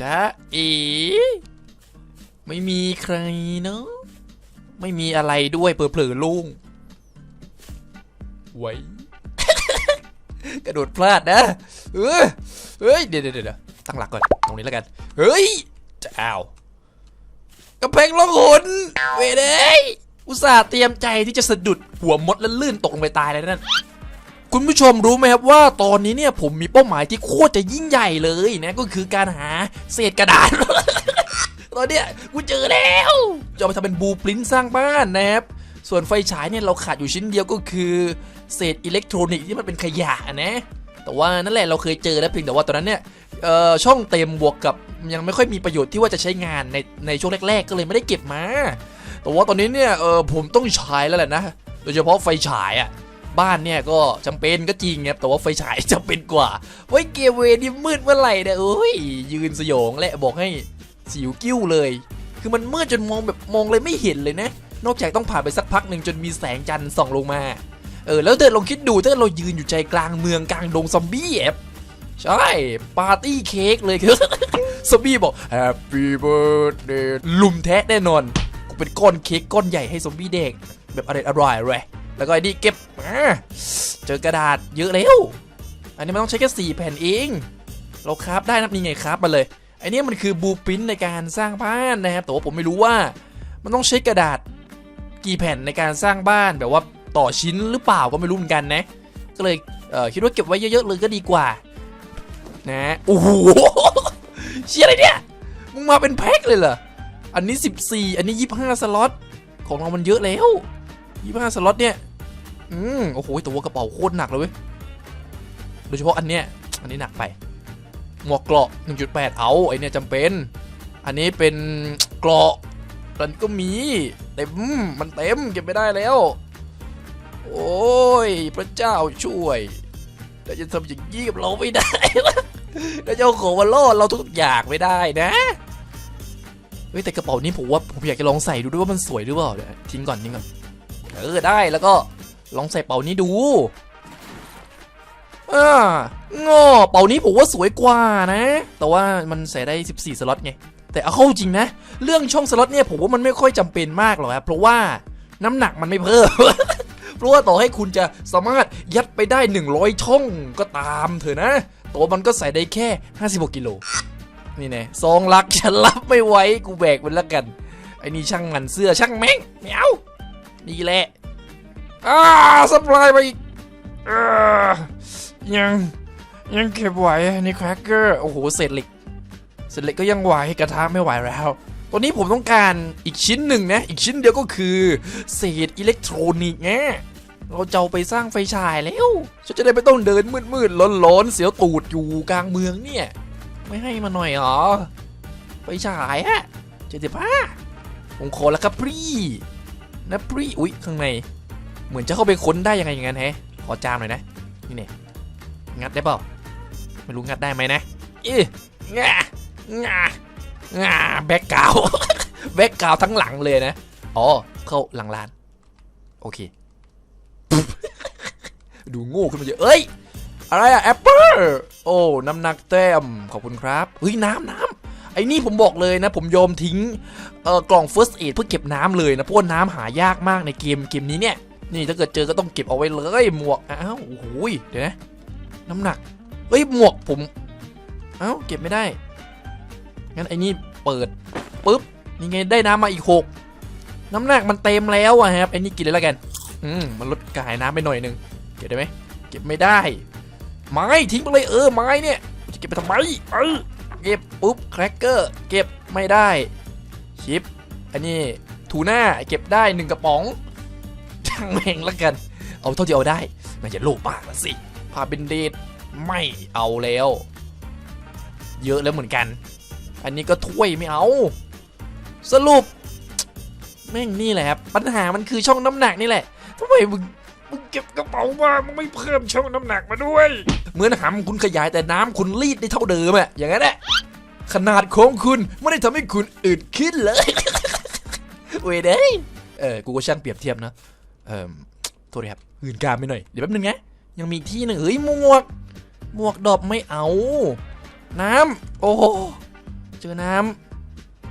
จ๊ะเอ๋ไม่มีใครเนาะไม่มีอะไรด้วยเผลอๆลุงไว้ กระโดดพลาดนะเออเฮ้ยเดี๋ยวเดี๋ยวตั้งหลักก่อน ตรงนี้แล้วกัน เฮ้ยจะอ้าวกระเพงล่องหนเวยเด้ยอุตส่าห์เตรียมใจที่จะสะดุดหัวมดแล้วลื่นตกลงไปตายเลยนั่น คุณผู้ชมรู้ไหมครับว่าตอนนี้เนี่ยผมมีเป้าหมายที่โคตรจะยิ่งใหญ่เลยนะก็คือการหาเศษกระดาษ ตอนเนี้ยกูเจอแล้วจะเอาไปทำเป็นบูปริ้นสร้างบ้านนะครับส่วนไฟฉายเนี่ยเราขาดอยู่ชิ้นเดียวก็คือเศษอิเล็กทรอนิกส์ที่มันเป็นขยะนะแต่ว่านั่นแหละเราเคยเจอแล้วเพียงแต่ว่าตอนนั้นเนี่ยช่องเต็มบวกกับยังไม่ค่อยมีประโยชน์ที่ว่าจะใช้งานในในช่วงแรก ๆ ก็เลยไม่ได้เก็บมา แต่ว่าตอนนี้เนี่ยผมต้องใช้แล้วแหละนะ โดยเฉพาะไฟฉายอะ บ้านเนี่ยก็จำเป็นก็จริงครับแต่ว่าไฟฉายจำเป็นกว่า ไว้เกมเวนี่มืดเมื่อไหร่เนี่ยโอ้ยยืนสยองและบอกให้สิวกิ้วเลย คือมันมืดจนมองแบบมองเลยไม่เห็นเลยนะ นอกจากต้องผ่านไปสักพักหนึ่งจนมีแสงจันทร์ส่องลงมาเออแล้วเธอลองคิดดูถ้าเรายืนอยู่ใจกลางเมืองกลางดงซอมบี้แอบใช่ ปาร์ตี้เค้กเลยคือซอมบี้บอก Happy Birthday ลุมแทะแน่นอน กูเป็นก้อนเค้กก้อนใหญ่ให้ซอมบี้เด็ก แบบอร่อยอร่อยเลย แล้วก็ไอ้นี่เก็บมาเจอกระดาษเยอะแล้ว อันนี้มันต้องใช้แค่สี่แผ่นเอง เราคราฟได้นะนี่ไงคราฟมาเลยไอ้นี่มันคือบูปินในการสร้างบ้านนะครับแต่ว่าผมไม่รู้ว่า มันต้องใช้กระดาษกี่แผ่นในการสร้างบ้านแบบว่าต่อชิ้นหรือเปล่าก็ไม่รู้เหมือนกันนะ ก็เลยเคิดว่าเก็บไว้เยอะๆเลยก็ดีกว่า นะโอ้โหเชี่ยอะไรเนี่ยมึงมาเป็นแพ็คเลยเหรออันนี้ 14 อันนี้ 25 สล็อตของเรามันเยอะแล้ว 25สล็อตเนี่ย อืมโอ้โหแต่ว่ากระเป๋าโคตรหนักเลยเว้ย โดยเฉพาะอันเนี้ย อันนี้หนักไป หมวกเกราะ1.8 เอาไอเนี่ยจำเป็น อันนี้เป็นเกราะมันก็มีเต็มมันเต็มเก็บไม่ได้แล้ว โอ้ยพระเจ้าช่วยเราจะทำอย่างนี้กับเราไม่ได้เราจะเอาของมาล่อเราทุกอย่างไม่ได้นะเฮ้ยแต่กระเป๋านี้ผมว่าผมอยากจะลองใส่ดูด้วยว่ามันสวยหรือเปล่าเดี๋ยวทิ้งก่อนทิ้งก่อน เออได้แล้วก็ลองใส่เป๋านี้ดูอ่างอเป๋านี้ผมว่าสวยกว่านะ แต่ว่ามันใส่ได้ 14 สล็อตไง แต่เอาเข้าจริงนะ เรื่องช่องสล็อตเนี่ยผมว่ามันไม่ค่อยจำเป็นมากหรอกครับเพราะว่าน้ำหนักมันไม่เพิ่ม เพราะว่าต่อให้คุณจะสามารถยัดไปได้ 100 ช่องก็ตามเถอะนะ ตัวมันก็ใส่ได้แค่ 56 กิโล นี่แน่ซองลักฉันรับไม่ไหวกูแบกมันแล้วกัน ไอ้นี่ช่างมันเสื้อช่างแม่งไม่เอา นี่แหละอ่าสปายไปอีกยังยังเก็บไหวนี่แครกเกอร์โอ้โหเศษเหล็กเศษเหล็กก็ยังไหวกระทะไม่ไหวแล้วตอนนี้ผมต้องการอีกชิ้นหนึ่งนะอีกชิ้นเดียวก็คือเศษอิเล็กทรอนิกส์ไงเราจะเอาไปสร้างไฟฉายแล้วฉันจะได้ไม่ต้องเดินมืดๆร้อนๆเสียวตูดอยู่กลางเมืองเนี่ย ไม่ให้มาหน่อยเหรอไฟฉายอะเจ็ดสิบห้าผมขอแล้วครับพี่ นะพี่อุ๊ยข้างใน เหมือนจะเข้าไปค้นได้ยังไงอย่างนั้นแฮะขอจามหน่อยนะ นี่เนี่ยงัดได้เปล่า ไม่รู้งัดได้ไหมนะอ๊ะงางางาแบกกาวแบกกาวทั้งหลังเลยนะ อ๋อ เข้าหลังร้าน โอเค ดูโง่ขึ้นมาเยอะ เอ้ย อะไรอะแอปเปิลโอ้ น้ำหนักแต้มขอบคุณครับ เฮ้ย น้ำน้ำ ไอ้นี่ผมบอกเลยนะ ผมยอมทิ้งเอ่อกล่อง first aid เพื่อเก็บน้ำเลยนะเพราะว่าน้ำหายากมากในเกมเกมนี้เนี่ยนี่ถ้าเกิดเจอก็ต้องเก็บเอาไว้เลยหมวกอ้าวโอ้โหยเดี๋ยวนะน้ำหนักเฮ้ยหมวกผมเอ้าเก็บไม่ได้งั้นไอ้นี่เปิดปุ๊บนี่ไงได้น้ำมาอีกหกน้ำหนักมันเต็มแล้วอะครับไอ้นี่กินเลยแล้วกัน อืมมันลดกายน้ำไปหน่อยนึงเก็บได้ไหมเก็บไม่ได้ไม้ทิ้งไปเลยเออไม้เนี่ยจะเก็บไปทำไมเออ เก็บปุ๊บแครกเกอร์เก็บไม่ได้ชิปอันนี้ทูน่าเก็บได้หนึ่งกระป๋องช่างแม่งละกัน เอาเท่าที่เอาได้มันจะโลภมากละสิพาเบนเดตไม่เอาแล้ว เยอะแล้วเหมือนกัน อันนี้ก็ถ้วยไม่เอา สรุป แม่งนี่แหละครับปัญหามันคือช่องน้ำหนักนี่แหละทำไมมึง มึงเก็บกระเป๋ามามึงไม่เพิ่มช่องน้ำหนักมาด้วย เหมือนหำคุณขยายแต่น้ำคุณรีดได้เท่าเดิมอะอย่างนั้นแหละขนาดของคุณไม่ได้ทำให้คุณอึดขึ้นเลย เว้ยเด้เออกูก็ช่างเปรียบเทียบนะเออโทษครับอื่นการไปหน่อย เดี๋ยวแป๊บนึงนะยังมีที่หนึ่งเฮ้ยหมวก หมวกดอกไม่เอา น้ำโอ้โหเจอน้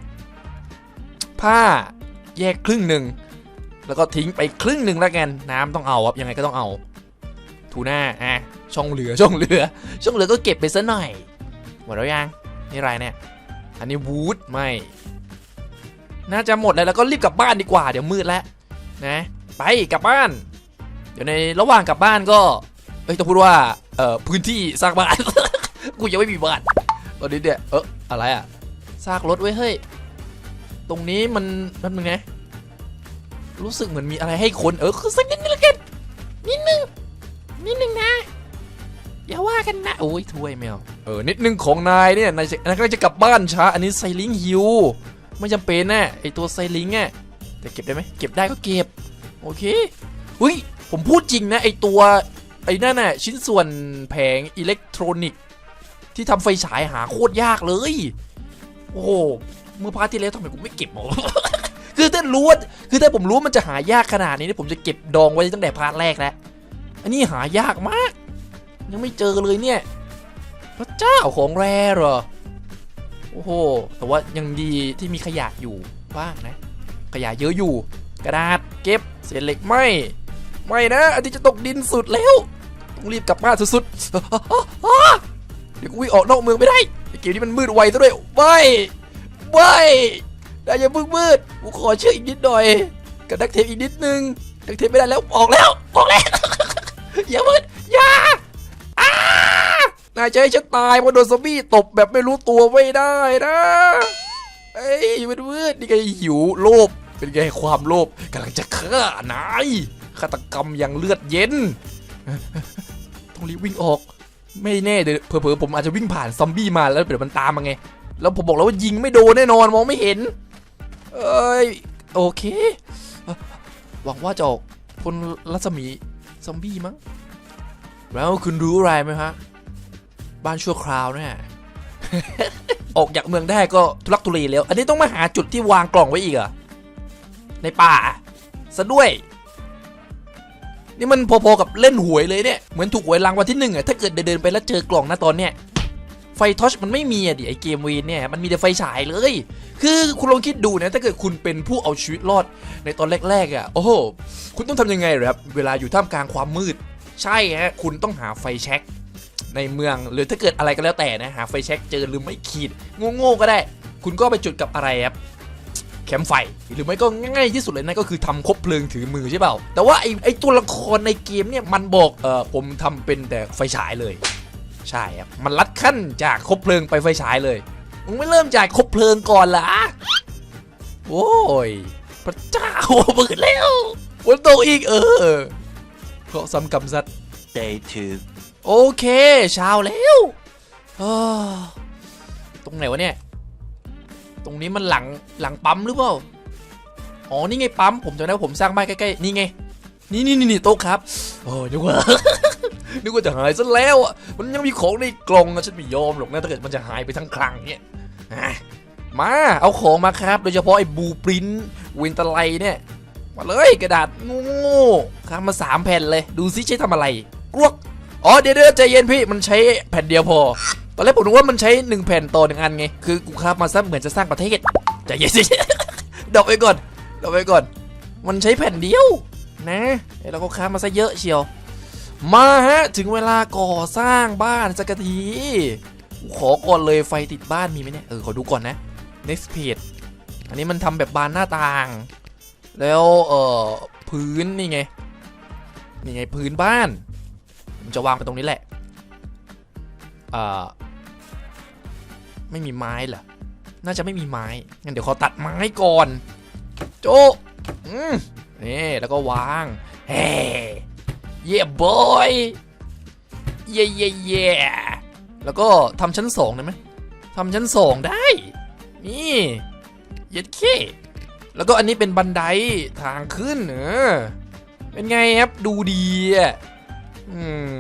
ำผ้าแยกครึ่งหนึ่ง แล้วก็ทิ้งไปครึ่งหนึ่งแล้วกันน้ำต้องเอาครับยังไงก็ต้องเอาทูน่าอะช่องเหลือช่องเหลือ ช่องเหลือก็เก็บไปซะหน่อยหมดแล้วยังนี่ไรเนี่ยอันนี้วูดไม่น่าจะหมดแล้วแล้วก็รีบกลับบ้านดีกว่า เดี๋ยวมืดแล้วนะไปกลับบ้าน เดี๋ยวในระหว่างกลับบ้านก็เอ้ยต้องพูดว่าเอ่อพื้นที่สร้างบ้าน กูยังไม่มีบ้าน ตอนนี้เนี่ยเอออะไรอะซากรถไว้เฮ้ยตรงนี้มันนั่นมึงนะ รู้สึกเหมือนมีอะไรให้คนเออคือสักนิดนึงละกันนิดนึงนิดนึงนะอย่าว่ากันนะโอ้ยถ้วยแมวเออนิดนึงของนายเนี่ยนายจะนายก็จะกลับบ้านช้า อันนี้ไซลิงฮิวไม่จำเป็นนะไอตัวไซลิงอะแต่เก็บได้ไหมเก็บได้ก็เก็บโอเคอุ้ยผมพูดจริงนะไอตัวไอ้นั่นน่ะชิ้นส่วนแผงอิเล็กทรอนิกส์ที่ทำไฟฉายหาโคตรยากเลย โอ้โหเมื่อพาร์ทที่แล้วทำไมกูไม่เก็บหมด คือถ้ารู้ว่าคือถ้าผมรู้ว่ามันจะหายากขนาดนี้นี่ผมจะเก็บดองไว้ตั้งแต่พาร์ทแรกแล้วอันนี้หายากมาก ยังไม่เจอเลยเนี่ยพระเจ้าของแร่เหรอโอ้โหแต่ว่ายังดีที่มีขยะอยู่บ้างนะ ขยะเยอะอยู่ กระดาษเก็บเศษเหล็กไม่ ไม่นะอันนี้จะตกดินสุดแล้วต้องรีบกลับบ้านสุดๆเดี๋ยวกูวิ่งออกนอกเมืองไม่ได้ไอ้เกมนี้มันมืดไวซะด้วยไม่ไม่ ได้อย่าเพิ่งมืดกูขอเชื่ออีกนิดหน่อย กับดักเทปอีกนิดนึงดักเทปไม่ได้แล้วออกแล้วออกแล้ว อย่ามืดอย่าอ้านายจะให้ฉันตายเพราะโดนซอมบี้ตบแบบไม่รู้ตัวไม่ได้นะเอ้ยมันมืดนี่ไงหิวโลภเป็นไงความโลภกำลังจะฆ่านายฆาตกรรมอย่างเลือดเย็นต้องรีบวิ่งออกไม่แน่เดี๋ยวเผลอๆผมอาจจะวิ่งผ่านซอมบี้มาแล้วเดี๋ยวมันตามมาไง แล้วผมบอกแล้วว่ายิงไม่โดนแน่นอนมองไม่เห็น เอ้ยโอเค หวังว่าจะออกพ้นรัศมีซอมบี้มั้ง แล้วคุณรู้อะไรไหมฮะ บ้านชั่วคราวเนี่ยออกจากเมืองได้ก็ทุลักทุเลแล้ว อันนี้ต้องมาหาจุดที่วางกล่องไว้อีกอะในป่าซะด้วย นี่มันพอๆกับเล่นหวยเลยเนี่ย เหมือนถูกหวยรางวัลที่หนึ่งอะถ้าเกิดเดินไปแล้วเจอกล่องนะตอนเนี้ยไฟทอชมันไม่มีอะดิไอเกมวีนเนี่ยมันมีแต่ไฟฉายเลย คือคุณลองคิดดูนะถ้าเกิดคุณเป็นผู้เอาชีวิตรอดในตอนแรกๆอะโอ้โหคุณต้องทำยังไงหรอครับเวลาอยู่ท่ามกลางความมืด ใช่ฮะคุณต้องหาไฟแช็กในเมืองหรือถ้าเกิดอะไรก็แล้วแต่นะหาไฟแช็กเจอหรือไม่ขีดโง่ๆก็ได้ คุณก็ไปจุดกับอะไรครับแคมไฟหรือไม่ก็ง่ายที่สุดเลยนะก็คือทำคบเพลิงถือมือใช่เปล่า แต่ว่าไอไอตัวละครในเกมเนี่ยมันบอกเออผมทำเป็นแต่ไฟฉายเลย ใช่ครับมันลัดขั้นจากคบเพลิงไปไฟฉายเลย มึงไม่เริ่มจากคบเพลิงก่อนล่ะโอ้ยพระเจ้าเปิดแล้วฝนตกอีกเออเพราะซ้ำกำซัด Day 2. โอเคเช้าแล้วเอ้อตรงไหนวะเนี่ย ตรงนี้มันหลังหลังปั๊มหรือเปล่า อ๋อ นี่ไงปั๊ม ผมจำได้ว่าผมสร้างบ้านใกล้ๆ นี่ไง นี่นี่นี่โต๊ะครับโอ้ยนึกว่านึกว่าจะหายซะแล้วอะมันยังมีของในกล่องอะฉันไม่ยอมหรอกนะถ้าเกิดมันจะหายไปทั้งคลังเนี่ยมาเอาของมาครับ โดยเฉพาะไอ้บูปรินเวนตไลเนี่ยมาเลยกระดาษง่ๆค้างมาสามแผ่นเลย ดูซิใช้ทำอะไรกรวกอ๋อเดี๋ยวเดี๋ยวใจเย็นพี่มันใช้แผ่นเดียวพอตอนแรกผมนึกว่ามันใช้หนึ่งแผ่นต่อหนึ่งอันไงคือกูครับมาซะเหมือนจะสร้างประเทศใจเย็นสิดอกไปก่อนดอกไปก่อน มันใช้แผ่นเดียว นะเอ้ยเราก็ค้ามาซะเยอะเชียว มาฮะ ถึงเวลาก่อสร้างบ้านสักที ขอก่อนเลยไฟติดบ้านมีไหมเนี่ย เออ ขอดูก่อนนะ next page อันนี้มันทำแบบบานหน้าต่าง แล้วเออพื้นนี่ไง นี่ไงพื้นบ้านผมจะวางไปตรงนี้แหละเอ่อไม่มีไม้เหรอ น่าจะไม่มีไม้ งั้นเดี๋ยวขอตัดไม้ก่อน โจอืม นี่แล้วก็วางเฮ้เย่บอยเย่เย่เย่แล้วก็ทำชั้นสองได้ไหมทำชั้นสองได้ นี่เย็ดเคแล้วก็อันนี้เป็นบันไดทางขึ้นเออเป็นไงครับดูดีอะอื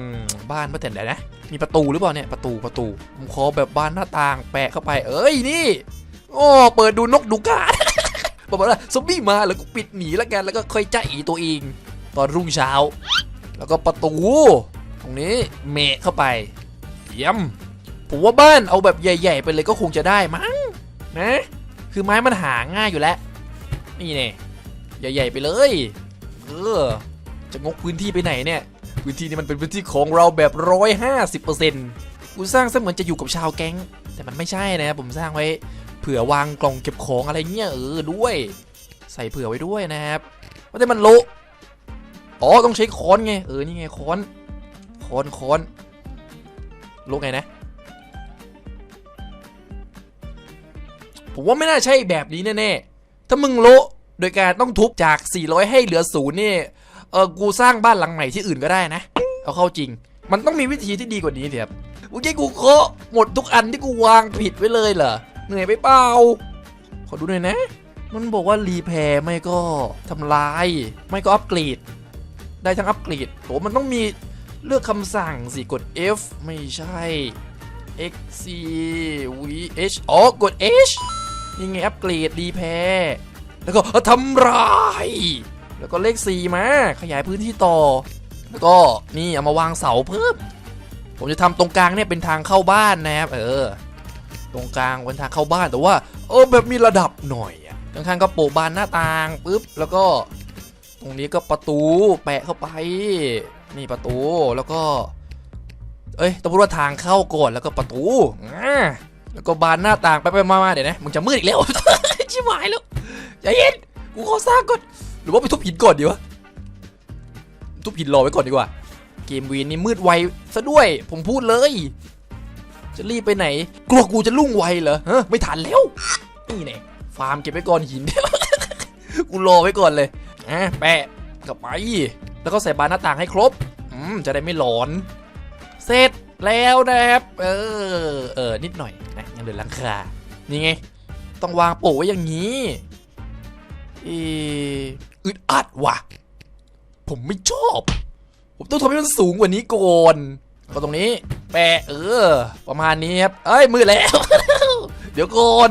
มบ้านมาแต่ไหนนะมีประตูหรือเปล่าเนี่ยประตูประตูผมขอแบบบ้านหน้าต่างแปะเข้าไป เอ้ยนี่ โอ้เปิดดูนกดูกา บอกว่าซอมบี้มาแล้วก็ปิดหนีแล้วกันแล้วก็ค่อยจ้าอีตัวเอง ตอนรุ่งเช้า แล้วก็ประตู ตรงนี้เมะเข้าไปเยี่ยมผมว่าบ้านเอาแบบใหญ่ ๆ ไปเลยก็คงจะได้มั้งนะ คือไม้มันหาง่ายอยู่แล้ว นี่เนี่ยใหญ่ ๆ ไปเลย เออ จะงกพื้นที่ไปไหนเนี่ย พื้นที่นี้มันเป็นพื้นที่ของเราแบบร้อยห้าสิบเปอร์เซ็นต์กูสร้างเสมือนจะอยู่กับชาวแก๊ง แต่มันไม่ใช่นะผมสร้างไว้ เผื่อวางกล่องเก็บของอะไรเงี้ยเออด้วย ใส่เผื่อไว้ด้วยนะครับว่าแต่มันโละอ๋อต้องใช้ค้อนไงเออนี่ไงค้อนค้อนค้อนโละไงนะผมว่าไม่น่าใช่แบบนี้แน่ๆถ้ามึงโละโดยการต้องทุบจาก 400 ให้เหลือศูนย์นี่เออกูสร้างบ้านหลังใหม่ที่อื่นก็ได้นะ เอาเข้าจริง มันต้องมีวิธีที่ดีกว่านี้เถอะเมื่อกี้กูเคาะหมดทุกอันที่กูวางผิดไว้เลยเหรอ เหนื่อยไปเปล่า ขอดูหน่อยนะ มันบอกว่ารีแพร์ไม่ก็ทำลาย ไม่ก็อัปเกรด ได้ทั้งอัปเกรดโหมันต้องมีเลือกคำสั่งสิกด F ไม่ใช่ X C V H อ๋อกด H นี่ไงอัปเกรดรีแพร์แล้วก็ทำลาย แล้วก็เลข 4 มา ขยายพื้นที่ต่อ แล้วก็นี่เอามาวางเสาเพิ่มผมจะทำตรงกลางเนี่ยเป็นทางเข้าบ้านนะครับ เออ ตรงกลางเป็นทางเข้าบ้านแต่ว่า เออแบบมีระดับหน่อยอะข้างๆก็โปะบานหน้าต่างปุ๊บแล้วก็ ตรงนี้ก็ประตูแปะเข้าไป นี่ประตูแล้วก็ เอ้ยต้องพูดว่าทางเข้าก่อนแล้วก็ประตูอ่าแล้วก็บานหน้าต่างไปไปมาๆเดี๋ยวนะมึงจะมืดอีกแล้วชิบหายแล้วใจเย็นกูขอสร้างก่อนหรือว่าไปทุบหินก่อนดีวะทุบหินรอไว้ก่อนดีกว่าเกมวีนนี่มืดไวซะด้วย ผมพูดเลย จะรีบไปไหน กลัวกูจะลุ่งไวเหรอฮะไม่ทันแล้วนี่แน่ฟาร์มเก็บไว้ก่อนหินกูรอไว้ก่อนเลยอะแปะกลับไปแล้วก็ใส่บานหน้าต่างให้ครบอืมจะได้ไม่หลอนเสร็จแล้วนะครับ เออ เออ นิดหน่อยนะยังเหลือหลังคา นี่ไง ต้องวางโปะไว้อย่างนี้อออึดอัดว่ะ ผมไม่ชอบ ผมต้องทำให้มันสูงกว่านี้ก่อน ก็ตรงนี้แปะเออ ประมาณนี้ครับ เอ้ยมือแล้ว เดี๋ยวก่อน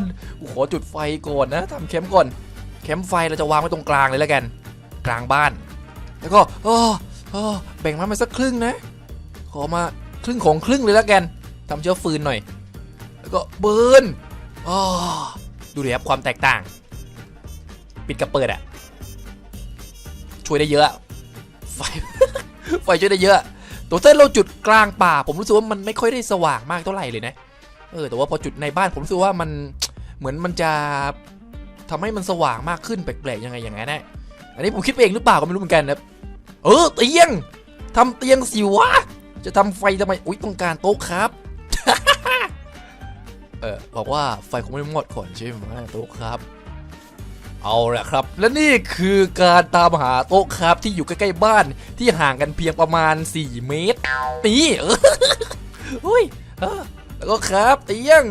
ขอจุดไฟก่อนนะทำแคมป์ก่อนแคมป์ไฟเราจะวางไว้ตรงกลางเลยแล้วกัน กลางบ้าน แล้วก็เออเอแบ่งมาไปสักครึ่งนะ ขอมาครึ่งของครึ่งเลยแล้วกันทำเชื้อฟืนหน่อย แล้วก็เบิร์นอ๋อดูดิครับความแตกต่าง ปิดกับเปิดอะช่วยได้เยอะไฟไฟช่วยได้เยอะ ตัวเต้นเราจุดกลางป่า ผมรู้สึกว่ามันไม่ค่อยได้สว่างมากเท่าไหร่เลยนะ เออ แต่ว่าพอจุดในบ้านผมรู้สึกว่ามันเหมือนมันจะทำให้มันสว่างมากขึ้นแปลกๆยังไงอย่างนั้นนะอันนี้ผมคิดไปเองหรือเปล่าก็ไม่รู้เหมือนกันนะเออเตียงทำเตียงสิวะ จะทำไฟทำไม อุ้ยต้องการโต๊ะครับ เออบอกว่าไฟคงไม่หมดก่อนใช่ไหมโต๊ะครับ เอาละครับ และนี่คือการตามหาโต๊ะครับที่อยู่ใกล้ๆบ้านที่ห่างกันเพียงประมาณ 4 เมตรนี่ออเฮ้ยแล้วก็ครับเตียง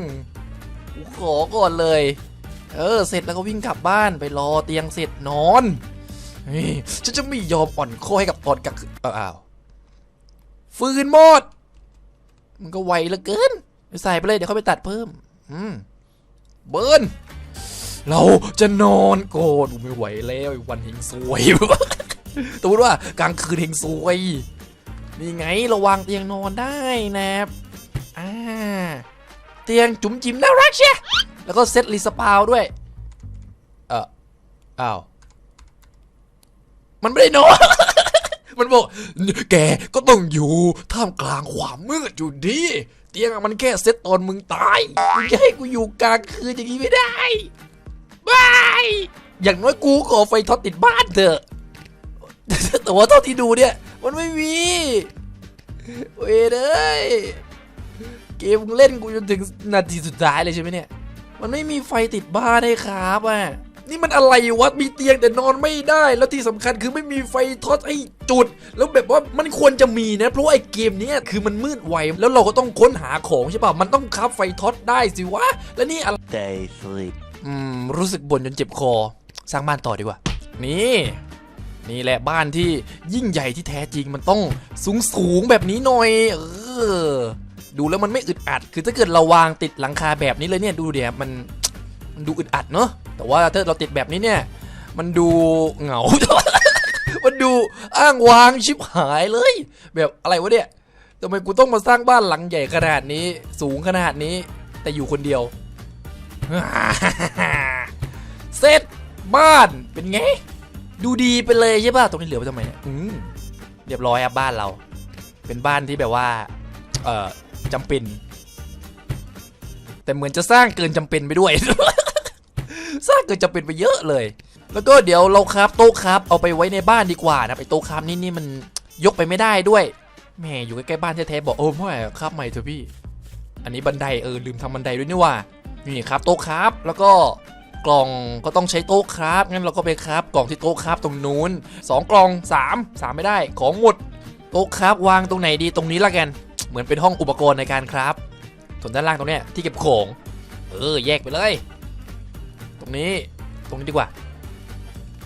ขอก่อนเลย เออ เสร็จแล้วก็วิ่งกลับบ้านไปรอเตียงเสร็จนอนนี่ฉันจะไม่ยอมอ่อนข้อให้กับตอนกลางคืนอ้าวฟืนหมด มันก็ไวเหลือเกินใส่ไปเลยเดี๋ยวเขาไปตัดเพิ่ม อืม เบิร์น เราจะนอนโกนไม่ไหวแล้ววันเฮงซวยสมมติว่ากลางคืนเฮงซวยนี่ไงราวางเตียงนอนได้นะครับอ่าเตียงจุ๋มจิ๋มน่ารักเชียแล้วก็เซตรีสปาวด้วยเอออ้าวมันไม่ได้นอนมันบอกแกก็ต้องอยู่ท่ามกลางความมืดอยู่ดี เตียงมันแค่เซตตอนมึงตายมึงจะให้กูอยู่กลางคืนอย่างนี้ไม่ได้ อย่างน้อยกูขอไฟท็อตติดบ้านเถอะ แต่ว่าเท่าที่ดูเนี่ย มันไม่มีเว้ยเอ้ยเกมเล่นกูจนถึงนาทีสุดท้ายเลยใช่ไหมเนี่ย มันไม่มีไฟติดบ้านให้ครับอะ นี่มันอะไรวะ มีเตียงแต่นอนไม่ได้ แล้วที่สำคัญคือไม่มีไฟทอดให้จุด แล้วแบบว่ามันควรจะมีนะ เพราะไอ้เกมเนี้ยคือมันมืดไว แล้วเราก็ต้องค้นหาของใช่ป่ะ มันต้องคับไฟทอดได้สิวะ แล้วนี่อะไร Day three. อืม รู้สึกบ่นจนเจ็บคอ สร้างบ้านต่อดีกว่า นี่ นี่แหละบ้านที่ยิ่งใหญ่ที่แท้จริงมันต้องสูงสูงแบบนี้หน่อย เออ ดูแล้วมันไม่อึดอัด คือถ้าเกิดเราวางติดหลังคาแบบนี้เลยเนี่ยดูเดี๋ยวมันมันดูอึดอัดเนอะแต่ว่าถ้าเราติดแบบนี้เนี่ย มันดูเหงา มันดูอ้างว้างชิบหายเลย แบบอะไรวะเนี่ยทำไมกูต้องมาสร้างบ้านหลังใหญ่ขนาดนี้ สูงขนาดนี้ แต่อยู่คนเดียว เสร็จบ้านเป็นไง ดูดีไปเลยใช่ป่ะตรงนี้เหลือไว้ทำไมเนี่ยอืมเรียบร้อยครับบ้านเรา เป็นบ้านที่แบบว่า เอ่อจำเป็น แต่เหมือนจะสร้างเกินจำเป็นไปด้วย สร้างเกินจำเป็นไปเยอะเลย แล้วก็เดี๋ยวเราครับโต๊ะครับ เอาไปไว้ในบ้านดีกว่านะไปโต๊ะครับนี่นี่มันยกไปไม่ได้ด้วยแม่อยู่ใกล้ๆบ้านแท้ๆบอกโอ้ไม่ครับใหม่เถอะพี่ อันนี้บันไดเออลืมทำบันไดด้วยนี่ว่า นี่ครับโต๊ะครับแล้วก็กล่องก็ต้องใช้โต๊ะครับงั้นเราก็ไปครับกล่องที่โต๊ะครับตรงนู้นสองกล่องสามสามไม่ได้ของหมดโต๊ะครับวางตรงไหนดีตรงนี้ละกัน เหมือนเป็นห้องอุปกรณ์ในการครับส่วนด้านล่างตรงเนี้ยที่เก็บของเออแยกไปเลย ตรงนี้ตรงนี้ดีกว่า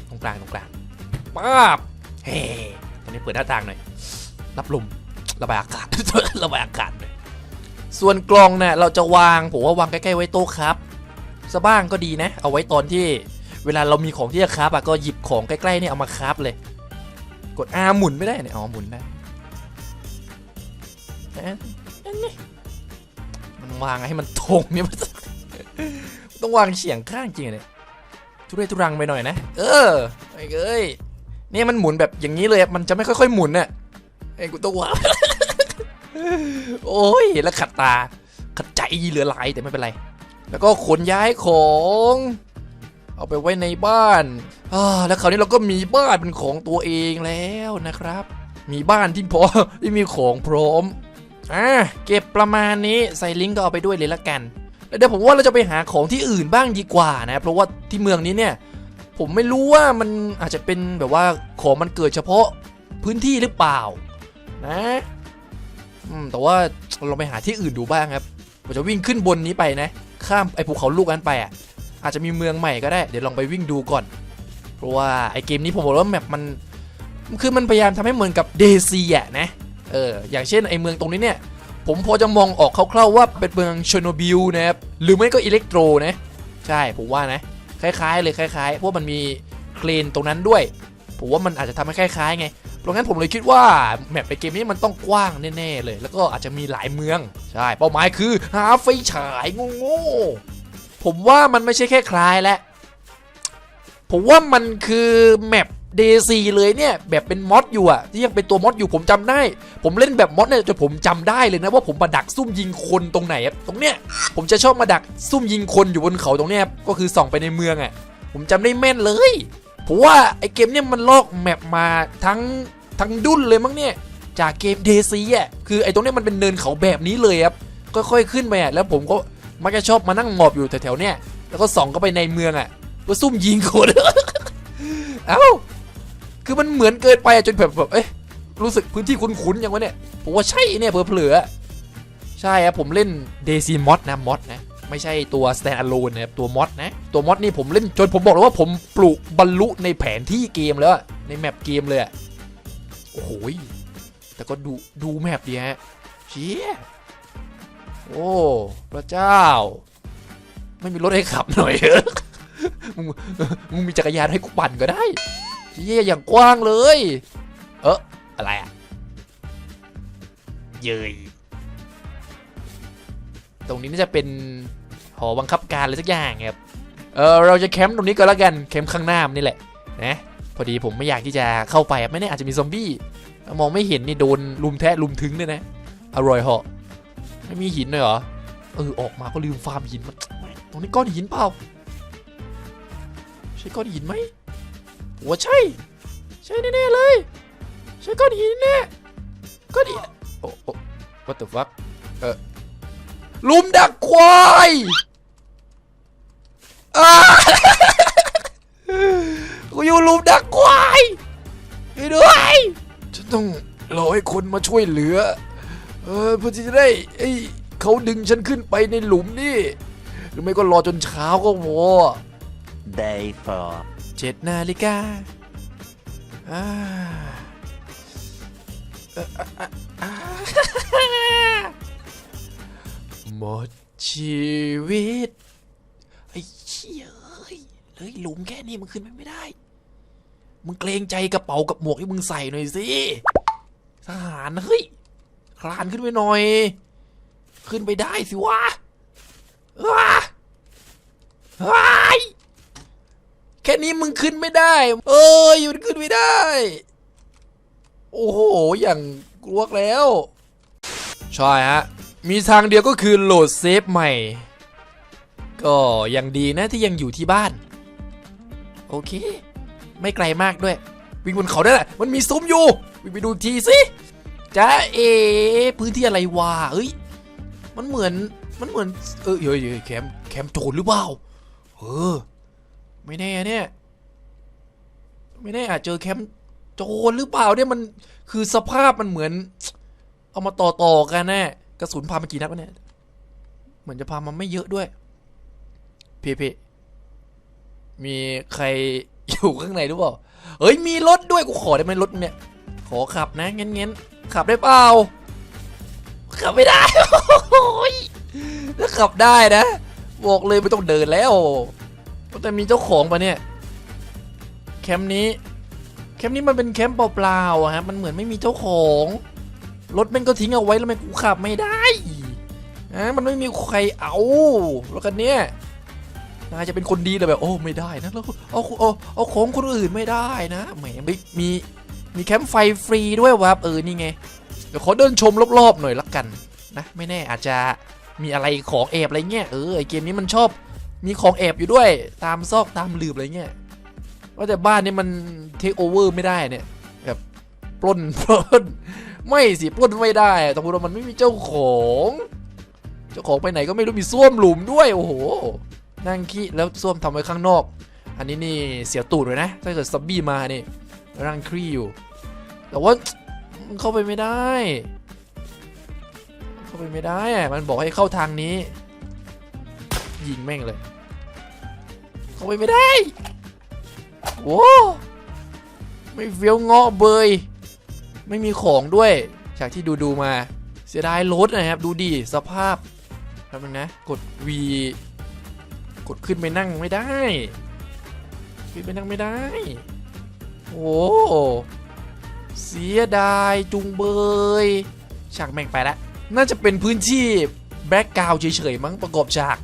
ตรงกลางตรงกลางป๊าบเฮ้ตรงนี้เปิดหน้าต่างหน่อยรับลมระบายอากาศระบายอากาศหน่อย ส่วนกล่องเนี่ยเราจะวางผมว่าวางใกล้ๆไว้โต๊ะครับซะบ้างก็ดีนะ เอาไว้ตอนที่เวลาเรามีของที่จะครับอะก็หยิบของใกล้ๆเนี่ยเอามาครับเลย กด R หมุนไม่ได้เนี่ยอ๋อหมุนได้เนนี้มันวางให้มันตรงเนี่ยมันต้องวางเฉียงข้างจริงเนี่ยทุเรศทุรังไปหน่อยนะ เออไอ้เอ้ยเนี่ยมันหมุนแบบอย่างนี้เลยมันจะไม่ค่อยๆหมุนน่ะไอ้กูต้องวาง โอ้ยแล้วขัดตา ขัดใจเหลือหลายแต่ไม่เป็นไร แล้วก็ขนย้ายของ เอาไปไว้ในบ้านอ่าแล้วคราวนี้เราก็มีบ้านเป็นของตัวเองแล้วนะครับ มีบ้านที่พอที่มีของพร้อมอ่าเก็บประมาณนี้ใส่ลิงก์ก็เอาไปด้วยเลยละกันแล้วเดี๋ยวผมว่าเราจะไปหาของที่อื่นบ้างดีกว่านะ เพราะว่าที่เมืองนี้เนี่ย ผมไม่รู้ว่ามันอาจจะเป็นแบบว่าของมันเกิดเฉพาะพื้นที่หรือเปล่า นะ แต่ว่าเราไปหาที่อื่นดูบ้างครับผมจะวิ่งขึ้นบนนี้ไปนะ ข้ามไอ้ภูเขาลูกนั้นไปอะ อาจจะมีเมืองใหม่ก็ได้ เดี๋ยวลองไปวิ่งดูก่อน เพราะว่าไอ้เกมนี้ผมบอกว่าแมปมัน คือมันพยายามทำให้เหมือนกับเดซีอะนะ เออ อย่างเช่นไอ้เมืองตรงนี้เนี่ย ผมพอจะมองออกคร่าวๆว่าเป็นเมืองเชโนบิลนะครับ หรือไม่ก็อิเล็กโตรนะ ใช่ ผมว่านะ คล้ายๆ เลยคล้าย ๆ เพราะมันมีเครนตรงนั้นด้วย ผมว่ามันอาจจะทำให้คล้ายๆไง เพราะงั้นผมเลยคิดว่าแมปในเกมนี้มันต้องกว้างแน่ๆเลย แล้วก็อาจจะมีหลายเมือง ใช่ เป้าหมายคือหาไฟฉายโง่ๆผมว่ามันไม่ใช่แค่คลายแล้วผมว่ามันคือแมปเดซีเลยเนี่ยแบบเป็นมอดอยู่อะที่ยังเป็นตัวมอดอยู่ผมจำได้ ผมเล่นแบบมอดเนี่ยจนผมจำได้เลยนะว่าผมมาดักซุ่มยิงคนตรงไหนตรงเนี้ยผมจะชอบมาดักซุ่มยิงคนอยู่บนเขาตรงเนี้ยก็คือส่องไปในเมืองอะผมจำได้แม่นเลยผมว่าไอเกมเนี่ยมันลอกแมปมาทั้ง ทั้งดุนเลยมั้งเนี่ย จากเกมเดซีอะคือไอ้ตรงนี้มันเป็นเนินเขาแบบนี้เลยครับค่อยๆขึ้นไปอะแล้วผมก็มักจะชอบมานั่งหมอบอยู่แถวๆเนี้ยแล้วก็ส่องเข้าไปในเมืองอะก็ซุ่มยิงคนเอ้าคือมันเหมือนเกินไปจนแบบแบบเอ๊ะรู้สึกพื้นที่คุ้นๆอย่างวะเนี่ยผมว่าใช่เนี่ยเผลอๆอใช่ครับผมเล่น Daisy Mod นะ Mod นะไม่ใช่ตัว Stand Alone นะครับตัว Mod นะ ตัว Mod นี่ผมเล่นจนผมบอกเลยว่าผมปลุกบรรลุในแผนที่เกมแล้วในแมปเกมเลยอะ โอ้โหยแต่ก็ดูดูแมปดีฮะเชี่ยโอ้พระเจ้า ไม่มีรถให้ขับหน่อยเหรอมึงมึงมีจักรยานให้กูปั่นก็ได้เยี่ยอย่างกว้างเลย เอออะไรอะเยยตรงนี้น่าจะเป็นหอบังคับการอะไรสักอย่างครับเออเราจะแคมป์ตรงนี้ก็แล้วกันแคมป์ข้างหน้ามนี่แหละนะ พอดีผมไม่อยากที่จะเข้าไปไม่แน่อาจจะมีซอมบี้มองไม่เห็นนี่โดนลุมแทะลุมถึงเนี่ยนะอร่อยเหาะไม่มีหินเลยเหรอเออออกมาก็ลืมฟาร์มหินมันตรงนี้ก้อนหินเปล่าใช่ก้อนหินไหมว่าใช่ ใช่แน่ๆเลย ใช่ก้อนหินแน่ก้อนหินโอ้โอ้ what the fuck เออลุมดักควายอ้า กูอยู่ลุมดักควายช่วยด้วยฉันต้องรอให้คนมาช่วยเหลือ เออเพื่อที่จะได้ไอ้เขาดึงฉันขึ้นไปในหลุมนี่ หรือไม่ก็รอจนเช้าก็พอ Day 4. เจ็ดนาฬิกาอ่าเอ่ออะอะอ่าหมดชีวิต ไอ้เชี่ยเอ้ยเฮ้ยหลุมแค่นี้มันขึ้นไปไม่ได้ มึงเกรงใจกระเป๋ากับหมวกที่มึงใส่หน่อยสิทหารนะเฮ้ยคลานขึ้นไปหน่อย ขึ้นไปได้สิวะว้าค่นี้มึงขึ้นไม่ได้ เอ้ยมันขึ้นไม่ได้ โอ้โห อย่างกลวกแล้ว ใช่ฮะ มีทางเดียวก็คือโหลดเซฟใหม่ ก็ยังดีนะที่ยังอยู่ที่บ้าน โอเค ไม่ไกลมากด้วย วิ่งบนเขาได้แหละมันมีซุ้มอยู่ วิ่งไปดูทีสิจ้าเอพื้นที่อะไรวะเอ้ย มันเหมือน มันเหมือน เออเฮ้ยเฮ้แคมแคมโจรหรือเปล่า เออ ไม่แน่เนี่ย ไม่แน่อาจเจอแคมโจรหรือเปล่าเนี่ยมัน คือสภาพมันเหมือน เอามาต่อต่อๆกันแน่กระสุนพามากี่นัดวะเนี่ย เหมือนจะพามาไม่เยอะด้วย เพี่พี่มีใคร อยู่ข้างในหรือเปล่าเฮ้ยมีรถด้วยกูขอได้ไหมรถเนี่ย ขอขับนะงั้นงั้นๆขับได้เปล่าขับไม่ได้โอ้ยถ้าขับได้นะบอกเลยไม่ต้องเดินแล้วแต่มีเจ้าของปะเนี่ยแคมป์นี้ แคมป์นี้มันเป็นแคมป์เปล่าๆฮะมันเหมือนไม่มีเจ้าของรถแม่งก็ทิ้งเอาไว้แล้วแม่งกูขับไม่ได้ฮะมันไม่มีใครเอารถคันเนี้ย นายจะเป็นคนดีเลยแบบโอ้ไม่ได้นะแล้วเอาเอาเอาของคนอื่นไม่ได้นะแหมมีมีมีแคมป์ไฟฟรีด้วยวะเออนี่ไงเดี๋ยวขอเดินชมรอบๆหน่อยละกันนะไม่แน่อาจจะมีอะไรของแอบอะไรเงี้ยเออไอเกมนี้มันชอบมีของแอบอยู่ด้วยตามซอกตามหลืบอะไรเงี้ยว่าแต่บ้านนี้มันเทคโอเวอร์ไม่ได้เนี่ยแบบปล้นปล้นไม่สิปล้นไม่ได้อะแต่พูดว่ามันไม่มีเจ้าของ เจ้าของไปไหนก็ไม่รู้มีส้วมหลุมด้วยโอ้โห นั่งขี้แล้วส้วมทำไว้ข้างนอก อันนี้นี่เสียตูดเลยนะ ถ้าเกิดซับบี้มานี่ร่างครีอยู่ แต่ว่าเข้าไปไม่ได้ เข้าไปไม่ได้อะมันบอกให้เข้าทางนี้ ยิงแม่งเลย เข้าไปไม่ได้โอ้ไม่เฟี้ยวเงาะเบย ไม่มีของด้วย จากที่ดูดูมา เสียดายรถนะครับ ดูดิสภาพแป๊บนึงนะ กด V กดขึ้นไปนั่งไม่ได้ ขึ้นไปนั่งไม่ได้ โอ้เสียดายจุงเบยฉากแม่งไปละน่าจะเป็นพื้นที่แบ็กกราวเฉยๆมั้งประกอบฉาก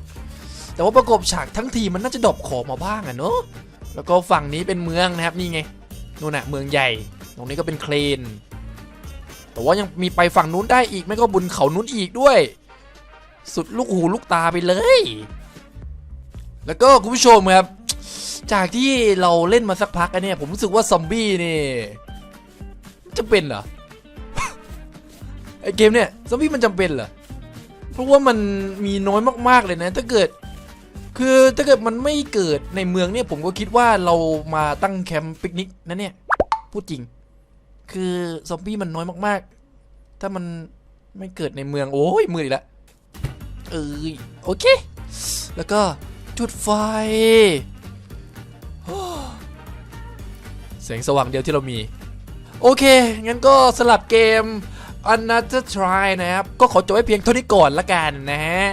แต่ว่าประกอบฉากทั้งทีมันน่าจะดรอปของมาบ้างอะเนอะแล้วก็ฝั่งนี้เป็นเมืองนะครับนี่ไงนู่นน่ะเมืองใหญ่ ตรงนี้ก็เป็นเครน แต่ว่ายังมีไปฝั่งนู้นได้อีกไม่ก็บนเขานู้นอีกด้วย สุดลูกหูลูกตาไปเลย แล้วก็คุณผู้ชมครับ จากที่เราเล่นมาสักพักอันนี้ผมรู้สึกว่าซอมบี้นี่จะเป็นเหรอไอเกมเนี่ยซอมบี้มันจำเป็นเหรอเพราะว่ามันมีน้อยมากๆเลยนะ ถ้าเกิด คือถ้าเกิดมันไม่เกิดในเมืองเนี่ยผมก็คิดว่าเรามาตั้งแคมป์ปิกนิกนะเนี่ยพูดจริง คือซอมบี้มันน้อยมากๆ ถ้ามันไม่เกิดในเมืองโอ้ยมืออีกแล้วเออโอเค แล้วก็ จุดไฟเสียงสว่างเดียวที่เรามี โอเค งั้นก็สลับเกม Another Try นะครับ ก็ขอจบไว้เพียงเท่านี้ก่อนละกันนะฮะ